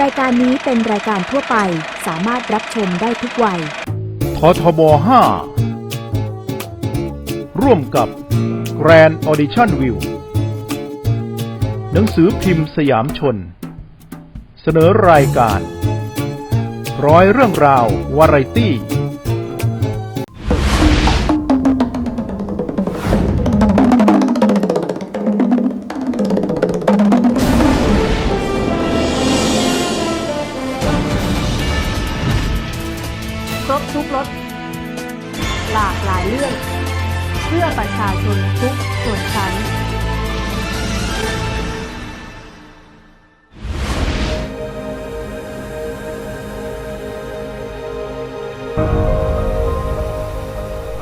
รายการนี้เป็นรายการทั่วไปสามารถรับชมได้ทุกวัย ททบ 5 ร่วมกับ Grand Audition View หนังสือพิมพ์สยามชน เสนอรายการ ร้อยเรื่องราววาไรตี้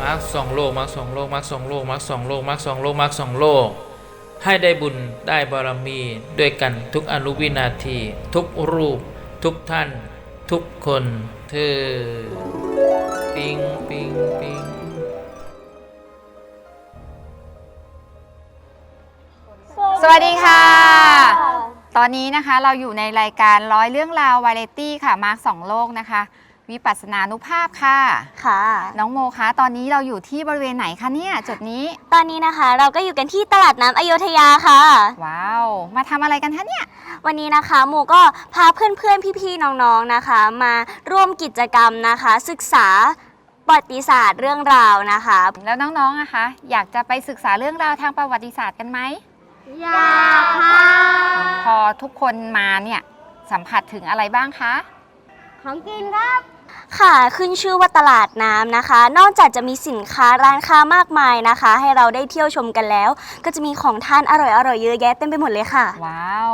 มาร์คสองโลกมาร์คสองโลกมาร์คสองโลกมาร์คสองโลกมาร์คสองโลกมาร์คสองโลก ให้ได้บุญได้บารมีด้วยกันทุกอนุวินาที ทุกรูป ทุกท่าน ทุกคนเธอปิงปิงปิงสวัสดีค่ะ ตอนนี้นะคะเราอยู่ในรายการร้อยเรื่องราววาไรตี้ค่ะมาร์คสองโลกนะคะ วิปัสสนานุภาพค่ะ ค่ะ น้องโมคะตอนนี้เราอยู่ที่บริเวณไหนคะเนี่ยจุดนี้ ตอนนี้นะคะเราก็อยู่กันที่ตลาดน้ำอโยธยาค่ะ ว้าว มาทำอะไรกันคะเนี่ย วันนี้นะคะโมก็พาเพื่อนๆ พี่ๆ น้องๆ นะคะ มาร่วมกิจกรรมนะคะ ศึกษาประวัติศาสตร์เรื่องราวนะคะ แล้วน้องๆนะคะ อยากจะไปศึกษาเรื่องราวทางประวัติศาสตร์กันไหมอยากค่ะพอทุกคนมาเนี่ยสัมผัสถึงอะไรบ้างคะ ของกินครับ ค่ะขึ้นชื่อว่าตลาดน้ำนะคะ นอกจากจะมีสินค้าร้านค้ามากมายนะคะ ให้เราได้เที่ยวชมกันแล้ว ก็จะมีของทานอร่อยๆเยอะแยะเต็มไปหมดเลยค่ะ ว้าว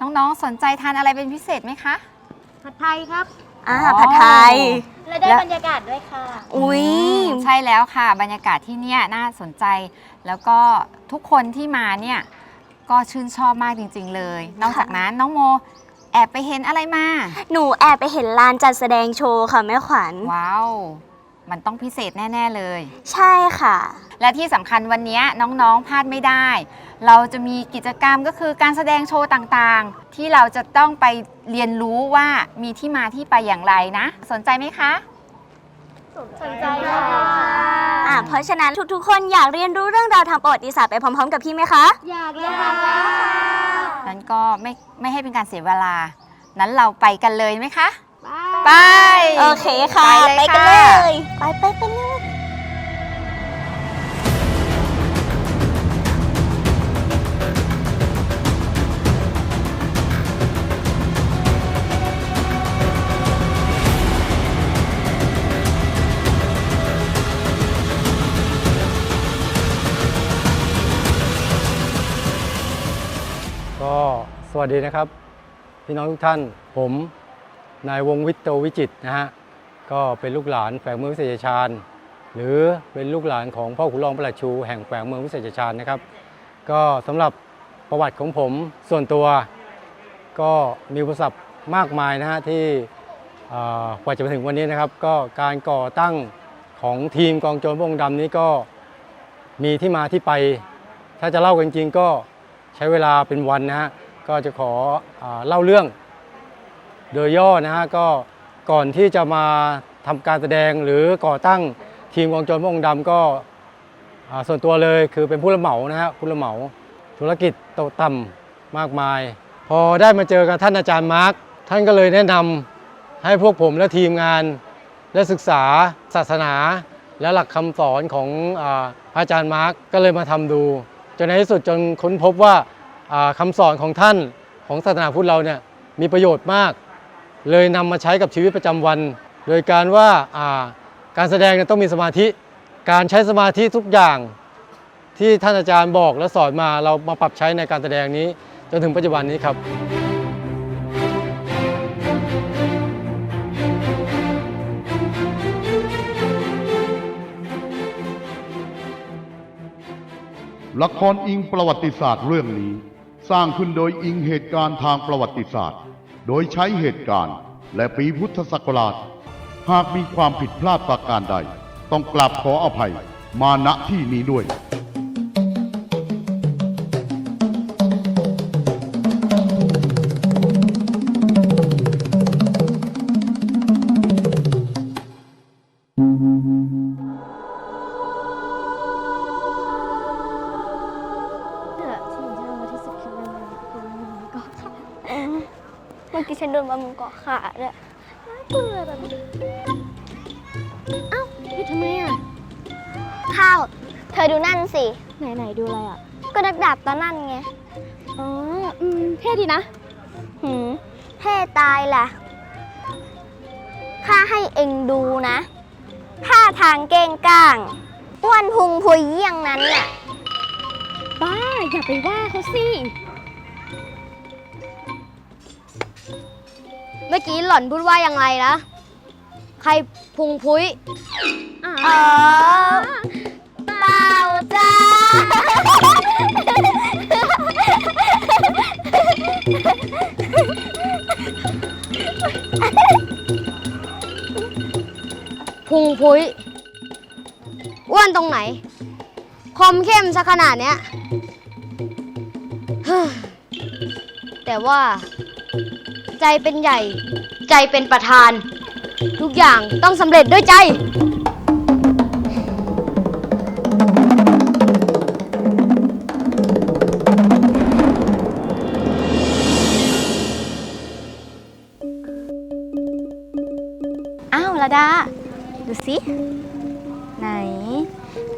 น้องๆสนใจทานอะไรเป็นพิเศษไหมคะ ผัดไทยครับ อ่าอ๋อ ผัดไทย และได้บรรยากาศด้วยค่ะ อุ้ยอืมใช่แล้วค่ะ บรรยากาศที่เนี่ยน่าสนใจ แล้วก็ทุกคนที่มาเนี่ยก็ชื่นชอบมากจริง ๆ เลย นอกจากนั้นน้องโม แอบไปเห็นอะไรมา หนูแอบไปเห็นลานจัดแสดงโชว์ค่ะแม่ขวัญ ว้าว มันต้องพิเศษแน่ ๆ เลย ใช่ค่ะ และที่สำคัญวันนี้น้องๆพลาดไม่ได้ เราจะมีกิจกรรมก็คือการแสดงโชว์ต่างๆ ที่เราจะต้องไปเรียนรู้ว่ามีที่มาที่ไปอย่างไรนะ สนใจไหมคะ สนใจค่ะอ่าเพราะฉะนั้นทุกๆคนอยากเรียนรู้เรื่องราวทางประวัติศาสตร์ไปพร้อมๆ กับพี่ไหมคะ อยากอยากค่ะ นั้นก็ไม่ไม่ให้เป็นการเสียเวลา นั้นเราไปกันเลยไหมคะ ไปโอเคค่ะ ไปไปเลยกันค่ะ เลย ไปไปไปเลย วัสดีนะครับ พี่น้องทุกท่านผมนายวงวิทย์โตวิจิตนะฮะก็เป็นลูกหลานแฝงเมืองวิเศษชาญ หรือเป็นลูกหลานของพ่อขุนรองประหลัดชูแห่งแฝงเมืองวิเศษชาญนะครับ ก็สำหรับประวัติของผมส่วนตัว ก็มีอุปสรรคมากมายนะฮะที่กว่าจะมาถึงวันนี้นะครับ ก็การก่อตั้งของทีมกองโจรพงดำนี้ก็มีที่มาที่ไป ถ้าจะเล่ากันจริงก็ใช้เวลาเป็นวันนะฮะ ก็จะขออเล่าเรื่องโดยย่อนะฮะก็ก่อนที่จะมาทำการแสดงหรือก่อตั้งทีมกองโจรพระองค์ดำก็ส่วนตัวเลยคือเป็นผู้รับเหมานะฮะผู้รับเหมาธุรกิจโตกต่ำมากมาย พอได้มาเจอกับท่านอาจารย์มาร์คท่านก็เลยแนะนำให้พวกผมและทีมงานได้ศึกษาศาสนา และหลักคำสอนของอาพระอาจารย์มาร์คก็เลยมาทำดู จนในที่สุดจนค้นพบว่า อ่าคำสอนของท่านของศาสนาพุทธเราเนี่ยมีประโยชน์มาก เลยนำมาใช้กับชีวิตประจำวัน โดยการว่าอ่าการแสดงเนี่ยต้องมีสมาธิ การใช้สมาธิทุกอย่างที่ท่านอาจารย์บอกและสอนมาเรามาปรับใช้ในการแสดงนี้จนถึงปัจจุบันนี้ครับละครอิงประวัติศาสตร์เรื่องนี้ สร้างขึ้นโดยอิงเหตุการณ์ทางประวัติศาสตร์ โดยใช้เหตุการณ์ และปีพุทธศักราช หากมีความผิดพลาดประการใด ต้องกราบขออภัยมาณที่นี้ด้วย มื่อกี้ฉันโดนปลาหมึกเกาะขาเลยน่าเบื่อแบบนี้เอ้าหยุดทำไมอะ ข้าว เธอดูนั่นสิ ไหนไหนดูอะไรอะ ก็นักดาบตานั่นไง อ๋อ อืม เท่ดีนะ หืมเท่ตายล่ะ ข้าให้เองดูนะท่าทางเก้งก้างอ้วนพุงพุยเยี่ยงนั้นน่ะ บ้า อย่าไปว่าเขาสิ เมื่อกี้หล่อนพูดว่ายังไงนะ ใครพุงพุ้ยอ๋อเปล่าจ้า พุงพุ้ยอ้วนตรงไหน คมเข้มซะขนาดเนี้ยเฮ้อแต่ว่า ใจเป็นใหญ่ ใจเป็นประธาน ทุกอย่างต้องสำเร็จด้วยใจ อ้าวระดา ดูสิ ไหน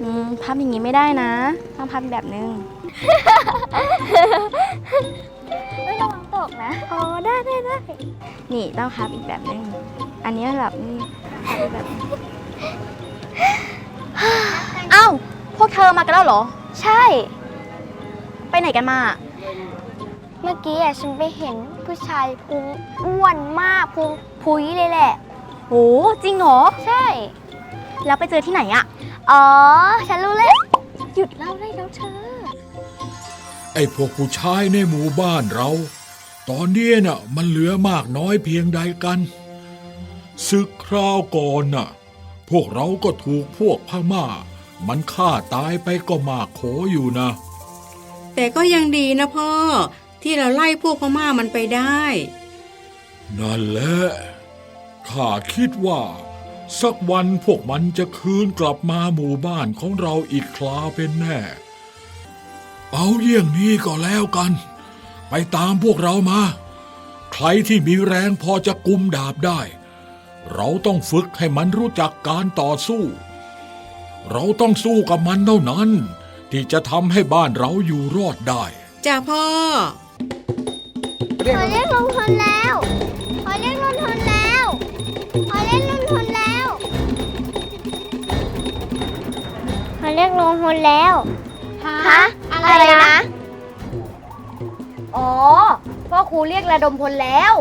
อืมพับอย่างนี้ไม่ได้นะ ต้องพับแบบนึง กนะ อ๋อ ได้ได้ได้ นี่ต้องพับอีกแบบนึง อันนี้แบบนี่พับอีกแบบนึงเอ้า พวกเธอมากันแล้วเหรอ ใช่ ไปไหนกันมา เมื่อกี้อะฉันไปเห็นผู้ชายพุงอ้วนมากพุงพุยเลยแหละ โห จริงเหรอ ใช่ แล้วไปเจอที่ไหนอะอ๋อ ฉันรู้แล้ว หยุดเล่าได้แล้วเธอ ไอ้พวกผู้ชายในหมู่บ้านเรา ตอนนี้น่ะมันเหลือมากน้อยเพียงใดกันศึกคราวก่อนน่ะ พวกเราก็ถูกพวกพม่า มันฆ่าตายไปก็มากโขอยู่นะ แต่ก็ยังดีนะพ่อ ที่เราไล่พวกพม่ามันไปได้ นั่นแหละ ข้าคิดว่า สักวันพวกมันจะคืนกลับมาหมู่บ้านของเราอีกคลาเป็นแน่ เอาเยี่ยงนี้ก็แล้วกัน ไปตามพวกเรามา ใครที่มีแรงพอจะกุมดาบได้ เราต้องฝึกให้มันรู้จักการต่อสู้ เราต้องสู้กับมันเท่านั้น ที่จะทำให้บ้านเราอยู่รอดได้ จ้าพ่อขอเรียกลงทุนแล้วขอเรียกลงทุนแล้วขอเรียกลงทุนแล้วขอเรียกลงทุนแล้วฮะอะไรนะอ๋อ พ่อครูเรียกระดมพลแล้ว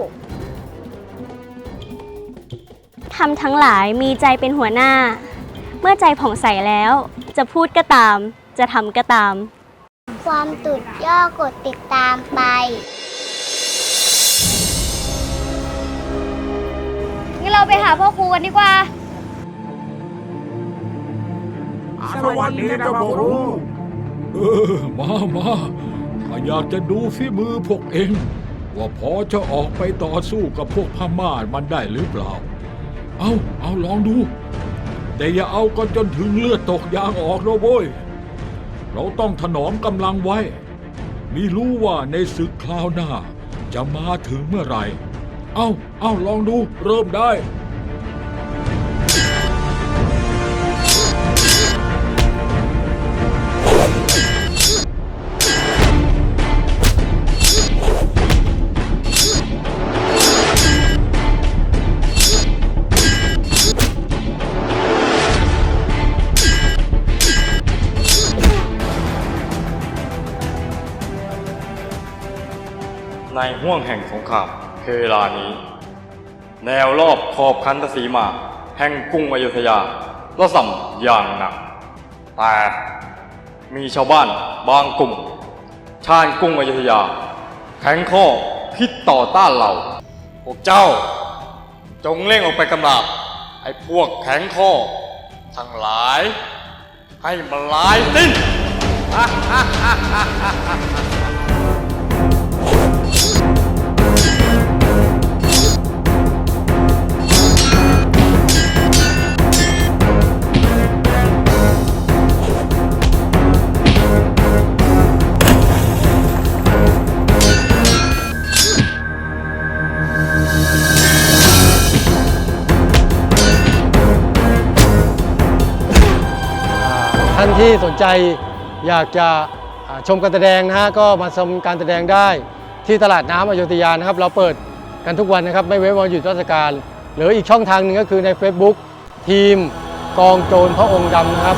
ทำทั้งหลายมีใจเป็นหัวหน้า เมื่อใจผ่องใสแล้ว จะพูดก็ตาม จะทำก็ตาม ความตุดย่อกดติดตามไป งั้นเราไปหาพ่อครูกันดีกว่า สวัสดีเจ้าโรู เออ มามา ถ้าอยากจะดูฝีมือพวกเอง ว่าพอจะออกไปต่อสู้กับพวกพม่ามันได้หรือเปล่า เอาเอาลองดู แต่อย่าเอากันจนถึงเลือดตกยางออกนะเว้ย เราต้องถนอมกำลังไว้ มีรู้ว่าในศึกคราวหน้า จะมาถึงเมื่อไหร่ เอาเอาลองดูเริ่มได้ แห่งสงครามเพลานี้ แนวรอบขอบคันธสีมา แห่งกรุงอยุธยาระส่ำอย่างหนัก แต่มีชาวบ้านบางกลุ่ม ชาญกรุงอยุธยา แข็งข้อคิดต่อต้านเราพวกเจ้า จงเร่งออกไปกำราบไอ้พวกแข็งข้อ ทั้งหลาย ให้มันลายสิ้น ที่สนใจอยากจะชมการแสดงนะฮะก็มาชมการแสดงได้ที่ตลาดน้ำอโยธยานะครับ เราเปิดกันทุกวันนะครับ ไม่เว้นวันหยุดราชการ หรืออีกช่องทางหนึ่งก็คือใน Facebook ทีมกองโจรพระองค์ดำนะครับ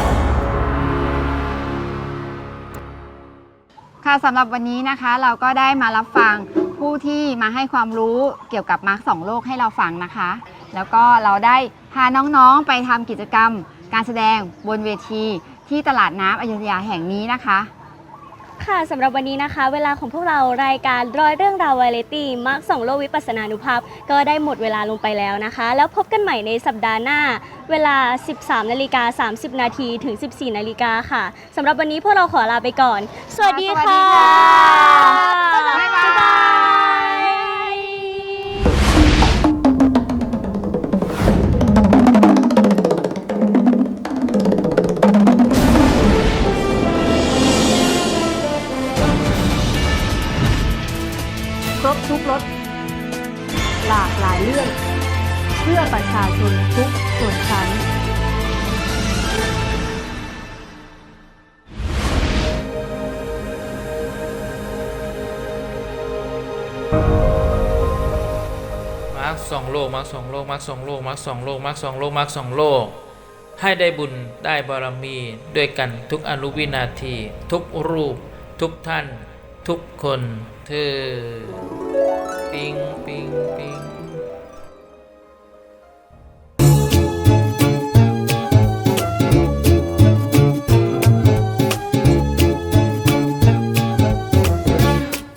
ค่ะสำหรับวันนี้นะคะเราก็ได้มารับฟังผู้ที่มาให้ความรู้เกี่ยวกับมาร์คสองโลกให้เราฟังนะคะ แล้วก็เราได้พาน้องๆไปทำกิจกรรม การแสดงบนเวที ที่ตลาดน้ำอยุธยาแห่งนี้นะคะ ค่ะสำหรับวันนี้นะคะ เวลาของพวกเรารายการร้อยเรื่องราววาไรตี้มาร์คสองโลกวิปัสสนานุภาพ ก็ได้หมดเวลาลงไปแล้วนะคะ แล้วพบกันใหม่ในสัปดาห์หน้า เวลา 13นาฬิกา30 นาทีถึง 14นาฬิกาค่ะสำหรับวันนี้พวกเราขอลาไปก่อน สวัสดีค่ะ สวัสดีค่ะ บ๊ายบาย ครบทุกรสหลากหลายเรื่อง เพื่อประชาชนทุกส่วนชั้น มาร์คสองโลกมาร์คสองโลกมาร์คสองโลกมาร์คสองโลกมาร์คสองโลกมาร์คสองโลก ให้ได้บุญได้บารมีด้วยกันทุกอนุวินาที ทุกรูป ทุกท่าน ทุกคน 是，冰冰冰。